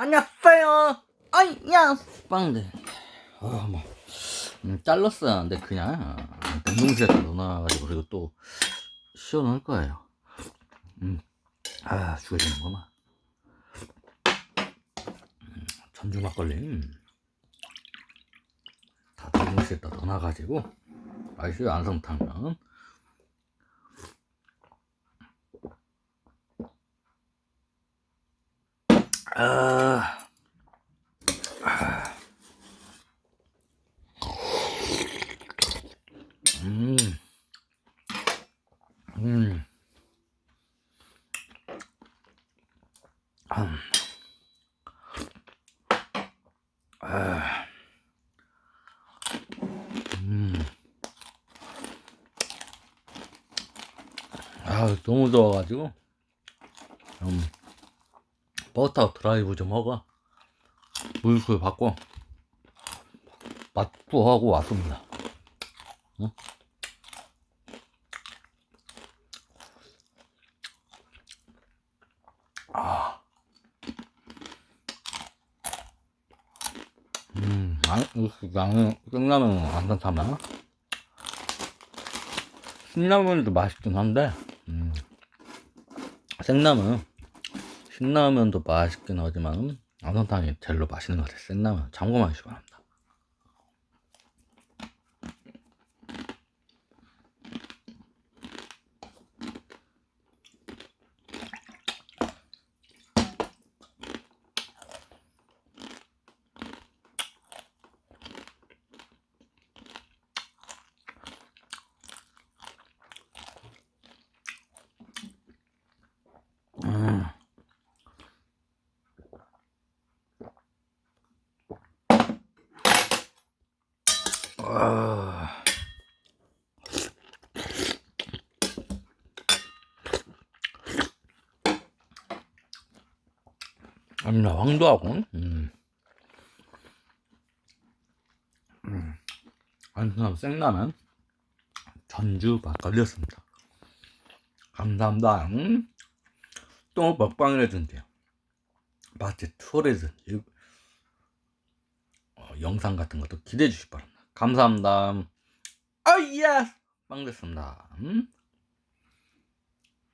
안녕하세요. 아이야 빵들. 아 뭐 음, 잘랐어야 하는데 그냥 냉동실에다 넣어놔가지고 그리고 또 씌워놓을 거예요. 음, 아 죽여주는구만. 음, 전주 막걸리 음. 다 냉동실에다 넣어놔가지고 맛있어요 안성탕면. 아. 음. 음. 음. 아. 음. 아, 너무 좋아가지고. 음. 버터 드라이브 좀 하고 물술 받고 맛도 하고 왔습니다. 응? 아, 음, 아, 나는 끝나면 안 괜찮나? 신라면도 맛있긴 한데, 음, 생라면 신라면도 맛있긴 하지만 안성탕이 제일로 맛있는 것 같아요. 생라면 참고만 해주시기 바랍니다. 아. 아니나 황도하고 음. 음. 그냥 생라면 전주 막걸리였습니다 감사합니다 음. 또 해준대요 마치 투어리든 어, 영상 같은 것도 기대해 주시기 바랍니다 감사합니다. 아이야 빵 됐습니다. 음?